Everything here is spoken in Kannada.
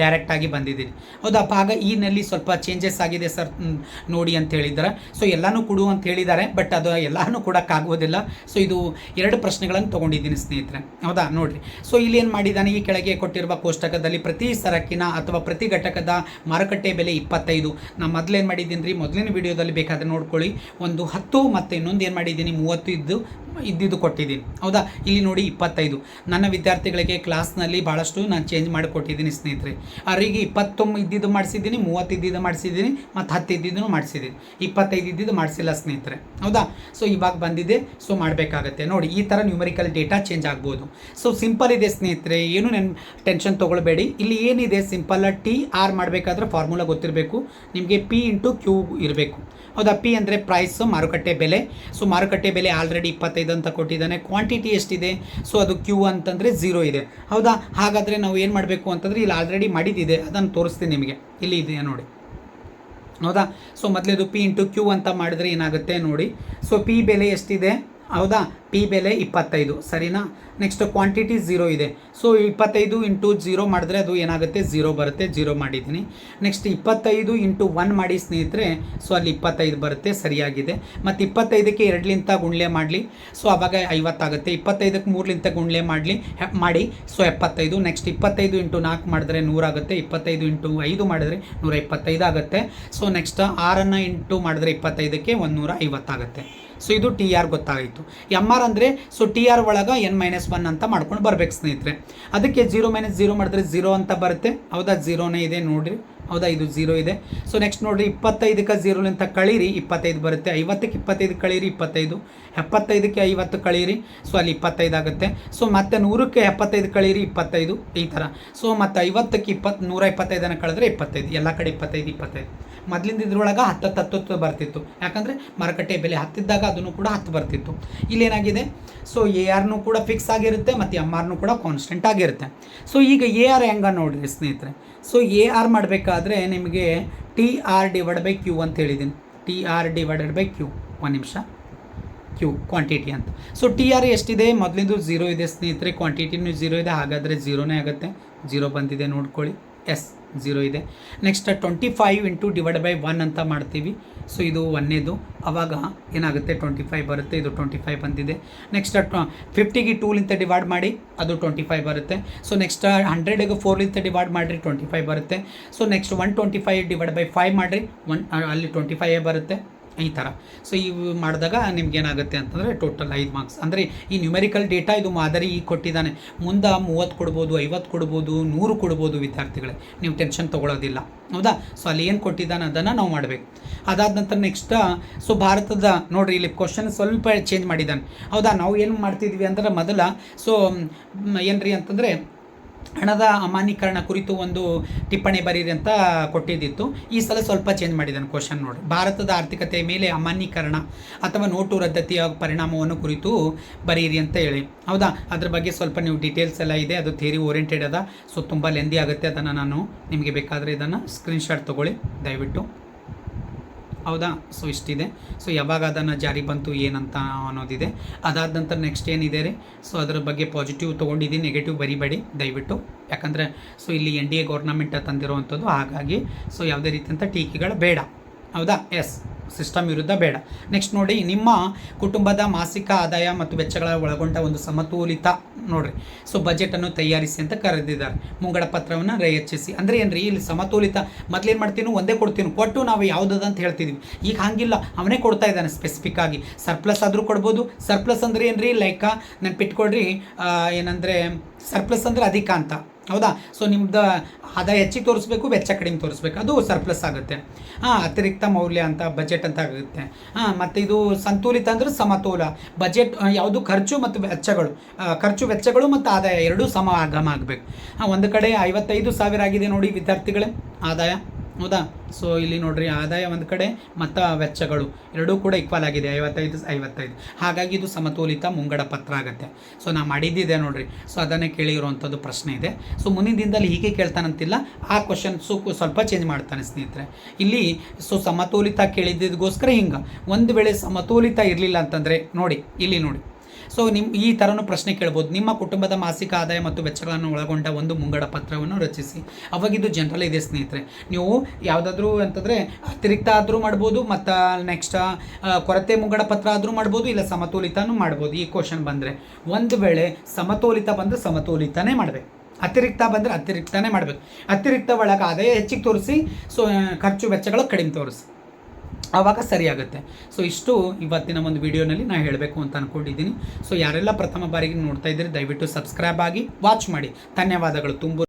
ಡೈರೆಕ್ಟಾಗಿ ಬಂದಿದ್ದೀನಿ ಹೌದಾ ಈ ನಲ್ಲಿ ಸ್ವಲ್ಪ ಚೇಂಜಸ್ ಆಗಿದೆ ಸರ್ ನೋಡಿ ಅಂತ ಹೇಳಿದ್ದಾರೆ. ಸೊ ಎಲ್ಲನೂ ಕೊಡು ಅಂತ ಹೇಳಿದ್ದಾರೆ ಬಟ್ ಅದು ಎಲ್ಲನೂ ಕೊಡೋಕ್ಕಾಗೋದಿಲ್ಲ ಸೊ ಇದು ಎರಡು ಪ್ರಶ್ನೆಗಳನ್ನು ತೊಗೊಂಡಿದ್ದೀನಿ ಸ್ನೇಹಿತರೆ. ಹೌದಾ? ನೋಡಿರಿ. ಸೊ ಇಲ್ಲಿ ಏನು ಮಾಡಿದ್ದಾನೆ? ಈ ಕೆಳಗೆ ಕೊಟ್ಟಿರುವ ಕೋಷ್ಟಕದಲ್ಲಿ ಪ್ರತಿ ಸರಕಿನ ಅಥವಾ ಪ್ರತಿ ಘಟಕದ ಮಾರುಕಟ್ಟೆ ಬೆಲೆ ಇಪ್ಪತ್ತೈದು. ನಾನು ಮೊದಲೇನು ಮಾಡಿದ್ದೀನಿ ರೀ ಮೊದಲಿನ ವಿಡಿಯೋದಲ್ಲಿ ಬೇಕಾದ್ರೆ ನೋಡ್ಕೊಳ್ಳಿ. ಒಂದು ಹತ್ತು ಮತ್ತು ಇನ್ನೊಂದು ಏನು ಮಾಡಿದ್ದೀನಿ? ಮೂವತ್ತು ಇದ್ದು ಇದ್ದಿದ್ದು ಕೊಟ್ಟಿದ್ದೀನಿ. ಹೌದಾ? ಇಲ್ಲಿ ನೋಡಿ ಇಪ್ಪತ್ತೈದು. ನನ್ನ ವಿದ್ಯಾರ್ಥಿಗಳಿಗೆ ಕ್ಲಾಸ್ನಲ್ಲಿ ಭಾಳಷ್ಟು ನಾನು ಚೇಂಜ್ ಮಾಡಿ ಕೊಟ್ಟಿದ್ದೀನಿ ಸ್ನೇಹಿತರೆ ಅವರಿಗೆ ಇಪ್ಪತ್ತೊಂಬ ಇದ್ದಿದ್ದು ಮಾಡಿಸಿದ್ದೀನಿ, ಮೂವತ್ತು ಇದ್ದಿದ್ದು ಮಾಡಿಸಿದ್ದೀನಿ, ಮತ್ತು ಹತ್ತು ಇದ್ದಿದ್ದು ಮಾಡಿಸಿದ್ದೀನಿ. ಇಪ್ಪತ್ತೈದು ಇದ್ದಿದ್ದು ಮಾಡಿಸಿಲ್ಲ ಸ್ನೇಹಿತರೆ. ಹೌದಾ? ಸೊ ಇವಾಗ ಬಂದಿದೆ. ಸೊ ಮಾಡಬೇಕಾಗತ್ತೆ. ನೋಡಿ, ಈ ಥರ ನ್ಯೂಮರಿಕಲ್ ಡೇಟಾ ಚೇಂಜ್ ಆಗ್ಬೋದು. ಸೊ ಸಿಂಪಲ್ ಇದೆ ಸ್ನೇಹಿತರೆ. ಏನು ನೆನ್ ಟೆನ್ಷನ್ ತೊಗೊಳ್ಬೇಡಿ. ಇಲ್ಲಿ ಏನಿದೆ? ಸಿಂಪಲ್ ಟಿ ಆರ್ ಮಾಡಬೇಕಾದ್ರೆ ಫಾರ್ಮುಲಾ ಗೊತ್ತಿರಬೇಕು. ನಿಮಗೆ ಪಿ ಇಂಟು ಕ್ಯೂ ಇರಬೇಕು. ಹೌದಾ? ಪಿ ಅಂದರೆ ಪ್ರೈಸ್ ಮಾರುಕಟ್ಟೆ ಬೆಲೆ. ಸೊ ಮಾರುಕಟ್ಟೆ ಬೆಲೆ ಆಲ್ರೆಡಿ ಇಪ್ಪತ್ತೈದು ಅಂತ ಕೊಟ್ಟಿದ್ದಾನೆ. ಕ್ವಾಂಟಿಟಿ ಎಷ್ಟಿದೆ? ಸೊ ಅದು ಕ್ಯೂ ಅಂತಂದರೆ ಝೀರೋ ಇದೆ. ಹೌದಾ? ಹಾಗಾದರೆ ನಾವು ಏನು ಮಾಡಬೇಕು ಅಂತಂದರೆ ಇಲ್ಲಿ ಆಲ್ರೆಡಿ ಮಾಡಿದ್ದಿದೆ, ಅದನ್ನು ತೋರಿಸ್ತೀನಿ ನಿಮಗೆ. ಇಲ್ಲಿ ಇದೆ ನೋಡಿ. ಹೌದಾ? ಸೊ ಮೊದಲೇದು ಪಿ ಇಂಟು ಕ್ಯೂ ಅಂತ ಮಾಡಿದ್ರೆ ಏನಾಗುತ್ತೆ ನೋಡಿ. ಸೊ ಪಿ ಬೆಲೆ ಎಷ್ಟಿದೆ? ಹೌದಾ? ಪಿ ಬೆಲೆ ಇಪ್ಪತ್ತೈದು, ಸರಿನಾ? ನೆಕ್ಸ್ಟ್ ಕ್ವಾಂಟಿಟಿ ಝೀರೋ ಇದೆ. ಸೊ ಇಪ್ಪತ್ತೈದು ಇಂಟು ಜೀರೋ ಮಾಡಿದ್ರೆ ಅದು ಏನಾಗುತ್ತೆ? ಝೀರೋ ಬರುತ್ತೆ ಝೀರೋ ಮಾಡಿದ್ದೀನಿ. ನೆಕ್ಸ್ಟ್ ಇಪ್ಪತ್ತೈದು ಇಂಟು ಒನ್ ಮಾಡಿ ಸ್ನೇಹಿತರೆ ಸೊ ಅಲ್ಲಿ ಇಪ್ಪತ್ತೈದು ಬರುತ್ತೆ, ಸರಿಯಾಗಿದೆ. ಮತ್ತು ಇಪ್ಪತ್ತೈದಕ್ಕೆ ಎರಡ್ಲಿಂತ ಗುಣ್ಲೆ ಮಾಡಲಿ. ಸೊ ಅವಾಗ ಐವತ್ತಾಗುತ್ತೆ ಇಪ್ಪತ್ತೈದಕ್ಕೆ ಮೂರಲಿಂತ ಗುಣ್ಲೆ ಮಾಡಲಿ ಮಾಡಿ. ಸೊ ಎಪ್ಪತ್ತೈದು ನೆಕ್ಸ್ಟ್ ಇಪ್ಪತ್ತೈದು ಇಂಟು ನಾಲ್ಕು ಮಾಡಿದ್ರೆ ನೂರಾಗುತ್ತೆ ಇಪ್ಪತ್ತೈದು ಇಂಟು ಐದು ಮಾಡಿದ್ರೆ ನೂರ ಇಪ್ಪತ್ತೈದು ಆಗುತ್ತೆ. ಸೊ ನೆಕ್ಸ್ಟ್ ಆರನ್ನು ಇಂಟು ಮಾಡಿದ್ರೆ ಇಪ್ಪತ್ತೈದಕ್ಕೆ ಒಂದು ನೂರ ಐವತ್ತಾಗುತ್ತೆ ಸೊ ಇದು ಟಿ ಆರ್ ಗೊತ್ತಾಯಿತು. ಎಂ ಆರ್ ಅಂದರೆ ಸೊ ಟಿ ಆರ್ ಒಳಗೆ ಎನ್ ಮೈನಸ್ ಒನ್ ಅಂತ ಮಾಡ್ಕೊಂಡು ಬರ್ಬೇಕು ಸ್ನೇಹಿತರೆ. ಅದಕ್ಕೆ ಜೀರೋ ಮೈನಸ್ ಜೀರೋ ಮಾಡಿದ್ರೆ ಜೀರೋ ಅಂತ ಬರುತ್ತೆ. ಹೌದಾ? ಜೀರೋನೇ ಇದೆ ನೋಡಿರಿ. ಹೌದಾ, ಇದು ಜೀರೋ ಇದೆ. ಸೊ ನೆಕ್ಸ್ಟ್ ನೋಡಿರಿ, ಇಪ್ಪತ್ತೈದಕ್ಕೆ ಝೀರೋಲಿಂತ ಕಳೀರಿ. ಇಪ್ಪತ್ತೈದು ಬರುತ್ತೆ. ಐವತ್ತಕ್ಕೆ ಇಪ್ಪತ್ತೈದು ಕಳೀರಿ, ಇಪ್ಪತ್ತೈದು. ಎಪ್ಪತ್ತೈದಕ್ಕೆ ಐವತ್ತು ಕಳೀರಿ. ಸೊ ಅಲ್ಲಿ ಇಪ್ಪತ್ತೈದು ಆಗುತ್ತೆ. ಸೊ ಮತ್ತೆ ನೂರಕ್ಕೆ ಎಪ್ಪತ್ತೈದು ಕಳೀರಿ, ಇಪ್ಪತ್ತೈದು. ಈ ಥರ. ಸೊ ಮತ್ತು ಐವತ್ತಕ್ಕೆ ಇಪ್ಪತ್ತು, ನೂರ ಇಪ್ಪತ್ತೈದನ್ನು ಕಳೆದ್ರೆ ಇಪ್ಪತ್ತೈದು ಎಲ್ಲ ಕಡೆ ಇಪ್ಪತ್ತೈದು ಇಪ್ಪತ್ತೈದು. ಮೊದಲಿಂದ ಇದ್ರೊಳಗೆ ಹತ್ತತ್ತು ಹತ್ತು ಬರ್ತಿತ್ತು. ಯಾಕಂದರೆ ಮಾರುಕಟ್ಟೆ ಬೆಲೆ ಹತ್ತಿದ್ದಾಗ ಅದನ್ನು ಕೂಡ ಹತ್ತು ಬರ್ತಿತ್ತು. ಇಲ್ಲೇನಾಗಿದೆ ಸೊ ಎ ಆರ್ನೂ ಕೂಡ ಫಿಕ್ಸ್ ಆಗಿರುತ್ತೆ, ಮತ್ತು ಎಂ ಆರ್ನೂ ಕೂಡ ಕಾನ್ಸ್ಟೆಂಟ್ ಆಗಿರುತ್ತೆ. ಸೊ ಈಗ ಎ ಆರ್ ಹೆಂಗ ನೋಡಿರಿ ಸ್ನೇಹಿತರೆ? ಸೊ ಎ ಆರ್ ಮಾಡಬೇಕಾದ್ರೆ ನಿಮಗೆ T R divide by Q ಅಂತ ಹೇಳಿದ್ದೀನಿ T R divided by Q ಒಂದು ನಿಮಿಷ. ಕ್ಯೂ ಕ್ವಾಂಟಿಟಿ ಅಂತ. ಸೊ ಟಿ ಆರ್ ಎಷ್ಟಿದೆ? ಮೊದಲಿಂದು ಝೀರೋ ಇದೆ ಸ್ನೇಹಿತರೆ. ಕ್ವಾಂಟಿಟಿನೂ ಝೀರೋ ಇದೆ. ಹಾಗಾದರೆ ಝೀರೋನೇ ಆಗುತ್ತೆ. ಝೀರೋ ಬಂದಿದೆ, ನೋಡ್ಕೊಳ್ಳಿ. ಎಸ್ ಝೀರೋ ಇದೆ. Next twenty five into divide by one ಅಂತ ಮಾಡ್ತೀವಿ. ಸೊ ಇದು ಒಂದೇದು. ಅವಾಗ ಏನಾಗುತ್ತೆ? ಟ್ವೆಂಟಿ ಫೈವ್ ಬರುತ್ತೆ. ಇದು ಟ್ವೆಂಟಿ ಫೈವ್ ಬಂದಿದೆ ನೆಕ್ಸ್ಟ್ ಫಿಫ್ಟಿಗೆ ಟೂಲಿಂದ ಡಿವೈಡ್ ಮಾಡಿ, ಅದು ಟ್ವೆಂಟಿ ಫೈವ್ ಬರುತ್ತೆ ಸೊ ನೆಕ್ಸ್ಟ್ ಹಂಡ್ರೆಡಿಗೆ ಫೋರ್ಲಿಂದ ಡಿವೈಡ್ ಮಾಡಿರಿ ಟ್ವೆಂಟಿ ಫೈವ್ ಬರುತ್ತೆ. So next one twenty five divide by five ಮಾಡಿರಿ ಒನ್ ಅಲ್ಲಿ ಟ್ವೆಂಟಿ ಫೈವೇ ಬರುತ್ತೆ. ಈ ಥರ ಸೊ ಇವು ಮಾಡಿದಾಗ ನಿಮ್ಗೇನಾಗುತ್ತೆ ಅಂತಂದರೆ ಟೋಟಲ್ ಐದು ಮಾರ್ಕ್ಸ್ ಅಂದರೆ ಈ ನ್ಯೂಮೆರಿಕಲ್ ಡೇಟಾ ಇದು ಮಾದರಿ ಈಗ ಕೊಟ್ಟಿದ್ದಾನೆ. ಮುಂದೆ ಮೂವತ್ತು ಕೊಡ್ಬೋದು, ಐವತ್ತು ಕೊಡ್ಬೋದು, ನೂರು ಕೊಡ್ಬೋದು ವಿದ್ಯಾರ್ಥಿಗಳೇ. ನೀವು ಟೆನ್ಷನ್ ತೊಗೊಳೋದಿಲ್ಲ. ಹೌದಾ? ಸೊ ಅಲ್ಲಿ ಏನು ಕೊಟ್ಟಿದ್ದಾನೆ ಅದನ್ನು ನಾವು ಮಾಡಬೇಕು. ಅದಾದ ನಂತರ ನೆಕ್ಸ್ಟ್ ಸೊ ಭಾರತದ ನೋಡಿರಿ, ಇಲ್ಲಿ ಕ್ವಶನ್ ಸ್ವಲ್ಪ ಚೇಂಜ್ ಮಾಡಿದ್ದಾನೆ. ಹೌದಾ? ನಾವು ಏನು ಮಾಡ್ತಿದ್ವಿ ಅಂದ್ರೆ ಮೊದಲ ಸೊ ಏನ್ರಿ ಅಂತಂದರೆ ಹಣದ ಅಮಾನ್ಯೀಕರಣ ಕುರಿತು ಒಂದು ಟಿಪ್ಪಣಿ ಬರೀರಿ ಅಂತ ಕೊಟ್ಟಿದ್ದಿತ್ತು. ಈ ಸಲ ಸ್ವಲ್ಪ ಚೇಂಜ್ ಮಾಡಿದ್ದಾನೆ ಕ್ವಶನ್ ನೋಡಿ. ಭಾರತದ ಆರ್ಥಿಕತೆಯ ಮೇಲೆ ಅಮಾನ್ಯೀಕರಣ ಅಥವಾ ನೋಟು ರದ್ದತಿಯ ಪರಿಣಾಮವನ್ನು ಕುರಿತು ಬರೀರಿ ಅಂತ ಹೇಳಿ. ಹೌದಾ? ಅದ್ರ ಬಗ್ಗೆ ಸ್ವಲ್ಪ ನೀವು ಡೀಟೇಲ್ಸ್ ಎಲ್ಲ ಇದೆ. ಅದು ಥೇರಿ ಓರಿಯೆಂಟೆಡ್ ಅದ. ಸೊ ತುಂಬ ಲೆಂದಿ ಆಗುತ್ತೆ. ಅದನ್ನು ನಾನು ನಿಮಗೆ ಬೇಕಾದರೆ ಇದನ್ನು ಸ್ಕ್ರೀನ್ಶಾಟ್ ತೊಗೊಳ್ಳಿ. ದಯವಿಟ್ಟು. ಹೌದಾ? ಸೊ ಇಷ್ಟಿದೆ. ಸೊ ಯಾವಾಗ ಅದನ್ನು ಜಾರಿ ಬಂತು, ಏನಂತ ಅನ್ನೋದಿದೆ. ಅದಾದ ನಂತರ ನೆಕ್ಸ್ಟ್ ಏನಿದೆ ರೀ? ಸೊ ಅದರ ಬಗ್ಗೆ ಪಾಸಿಟಿವ್ ತೊಗೊಂಡಿದ್ದೀನಿ ನೆಗೆಟಿವ್ ಬರಿಬೇಡಿ, ದಯವಿಟ್ಟು. ಯಾಕಂದರೆ ಸೊ ಇಲ್ಲಿ ಎನ್ ಡಿ ಎ ಗೌರ್ನಮೆಂಟ್ ತಂದಿರುವಂಥದ್ದು ಹಾಗಾಗಿ ಸೊ ಯಾವುದೇ ರೀತಿಯಂಥ ಟೀಕೆಗಳು ಬೇಡ. ಹೌದಾ? ಎಸ್ ಸಿಸ್ಟಮ್ ವಿರುದ್ಧ ಬೇಡ. ನೆಕ್ಸ್ಟ್ ನೋಡಿ ನಿಮ್ಮ ಕುಟುಂಬದ ಮಾಸಿಕ ಆದಾಯ ಮತ್ತು ವೆಚ್ಚಗಳ ಒಳಗೊಂಡ ಒಂದು ಸಮತೋಲಿತ ನೋಡ್ರಿ. ಸೊ ಬಜೆಟನ್ನು ತಯಾರಿಸಿ ಅಂತ ಕರೆದಿದ್ದಾರೆ. ಮುಂಗಡ ಪತ್ರವನ್ನು ರಚಿಸಿ ಅಂದರೆ ರೀ ಇಲ್ಲಿ ಸಮತೋಲಿತ ಮೊದಲೇನು ಮಾಡ್ತೀನಿ ಒಂದೇ ಕೊಡ್ತೀನಿ. ಕೊಟ್ಟು ನಾವು ಯಾವುದದ ಅಂತ ಹೇಳ್ತಿದ್ವಿ. ಈಗ ಹಾಗಿಲ್ಲ ಅವನೇ ಕೊಡ್ತಾ ಇದ್ದಾನೆ ಸ್ಪೆಸಿಫಿಕ್ ಆಗಿ. ಸರ್ಪ್ಲಸ್ ಆದರೂ ಕೊಡ್ಬೋದು. ಸರ್ಪ್ಲಸ್ ಅಂದರೆ ರೀ ಲೈಕ್ ನೆನ್ಪಿಟ್ಕೊಳ್ರಿ ಆ, ಏನಂದರೆ ಸರ್ಪ್ಲಸ್ ಅಂದರೆ ಅಧಿಕ ಅಂತ. ಹೌದಾ? ಸೊ ನಿಮ್ದು ಆದಾಯ ಹೆಚ್ಚಿಗೆ ತೋರಿಸ್ಬೇಕು, ವೆಚ್ಚ ಕಡಿಮೆ ತೋರಿಸ್ಬೇಕು. ಅದು ಸರ್ಪ್ಲಸ್ ಆಗುತ್ತೆ. ಹಾಂ, ಅತಿರಿಕ್ತ ಮೌಲ್ಯ ಅಂತ ಬಜೆಟ್ ಅಂತ ಆಗುತ್ತೆ. ಹಾಂ, ಮತ್ತು ಇದು ಸಂತುಲಿತ ಅಂದರೆ ಸಮತೋಲ. ಬಜೆಟ್ ಯಾವುದು ಖರ್ಚು ಮತ್ತು ವೆಚ್ಚಗಳು. ಖರ್ಚು, ವೆಚ್ಚಗಳು ಮತ್ತು ಆದಾಯ ಎರಡೂ ಸಮ ಆಗಮ ಆಗಬೇಕು. ಹಾಂ, ಒಂದು ಕಡೆ ಐವತ್ತೈದು ಸಾವಿರ ಆಗಿದೆ ನೋಡಿ ವಿದ್ಯಾರ್ಥಿಗಳೇ, ಆದಾಯ. ಹೌದಾ? ಸೊ ಇಲ್ಲಿ ನೋಡ್ರಿ, ಆದಾಯ ಒಂದು ಕಡೆ ಮತ್ತು ವೆಚ್ಚಗಳು ಎರಡೂ ಕೂಡ ಈಕ್ವಲ್ ಆಗಿದೆ, ಐವತ್ತೈದು ಐವತ್ತೈದು. ಹಾಗಾಗಿ ಇದು ಸಮತೋಲಿತ ಮುಂಗಡ ಪತ್ರ ಆಗುತ್ತೆ. ಸೊ ನಾ ಮಾಡಿದ್ದಿದೆ ನೋಡ್ರಿ. ಸೊ ಅದನ್ನೇ ಕೇಳಿರುವಂಥದ್ದು ಪ್ರಶ್ನೆ ಇದೆ. ಸೊ ಮುಂದಿನ ದಿನದಲ್ಲಿ ಹೀಗೆ ಕೇಳ್ತಾನಂತಿಲ್ಲ. ಆ ಕ್ವಶನ್ಸು ಸ್ವಲ್ಪ ಚೇಂಜ್ ಮಾಡ್ತಾನೆ ಸ್ನೇಹಿತರೆ. ಇಲ್ಲಿ ಸೊ ಸಮತೋಲಿತ ಕೇಳಿದ್ದಿದ್ಗೋಸ್ಕರ ಹಿಂಗೆ. ಒಂದು ವೇಳೆ ಸಮತೋಲಿತ ಇರಲಿಲ್ಲ ಅಂತಂದರೆ, ನೋಡಿ, ಇಲ್ಲಿ ನೋಡಿ. ಸೊ ನಿಮ್ಮ ಈ ಥರನೂ ಪ್ರಶ್ನೆ ಕೇಳ್ಬೋದು. ನಿಮ್ಮ ಕುಟುಂಬದ ಮಾಸಿಕ ಆದಾಯ ಮತ್ತು ವೆಚ್ಚಗಳನ್ನು ಒಳಗೊಂಡ ಒಂದು ಮುಂಗಡ ಪತ್ರವನ್ನು ರಚಿಸಿ. ಅವಾಗಿದ್ದು ಜನರಲ್ ಇದೆ ಸ್ನೇಹಿತರೆ. ನೀವು ಯಾವುದಾದ್ರೂ ಅಂತಂದರೆ ಅತಿರಿಕ್ತ ಆದರೂ ಮಾಡ್ಬೋದು, ಮತ್ತು ನೆಕ್ಸ್ಟ್ ಕೊರತೆ ಮುಂಗಡ ಪತ್ರ ಆದರೂ ಮಾಡ್ಬೋದು, ಇಲ್ಲ ಸಮತೋಲಿತನೂ ಮಾಡ್ಬೋದು. ಈ ಕ್ವಶನ್ ಬಂದರೆ, ಒಂದು ವೇಳೆ ಸಮತೋಲಿತ ಬಂದರೆ ಸಮತೋಲಿತನೇ ಮಾಡಬೇಕು. ಅತಿರಿಕ್ತ ಬಂದರೆ ಅತಿರಿಕ್ತನೇ ಮಾಡಬೇಕು. ಅತಿರಿಕ್ತ ಒಳಗೆ ಆದಾಯ ಹೆಚ್ಚಿಗೆ ತೋರಿಸಿ ಸೊ ಖರ್ಚು ವೆಚ್ಚಗಳು ಕಡಿಮೆ ತೋರಿಸಿ. ಆವಾಗ ಸರಿಯಾಗುತ್ತೆ. ಸೊ ಇಷ್ಟು ಇವತ್ತಿನ ಒಂದು ವಿಡಿಯೋನಲ್ಲಿ ನಾನು ಹೇಳಬೇಕು ಅಂತ ಅಂದ್ಕೊಂಡಿದ್ದೀನಿ ಸೊ ಯಾರೆಲ್ಲ ಪ್ರಥಮ ಬಾರಿಗೆ ನೋಡ್ತಾ ಇದ್ದೀರಿ, ದಯವಿಟ್ಟು ಸಬ್ಸ್ಕ್ರೈಬ್ ಆಗಿ ವಾಚ್ ಮಾಡಿ. ಧನ್ಯವಾದಗಳು. ತುಂಬ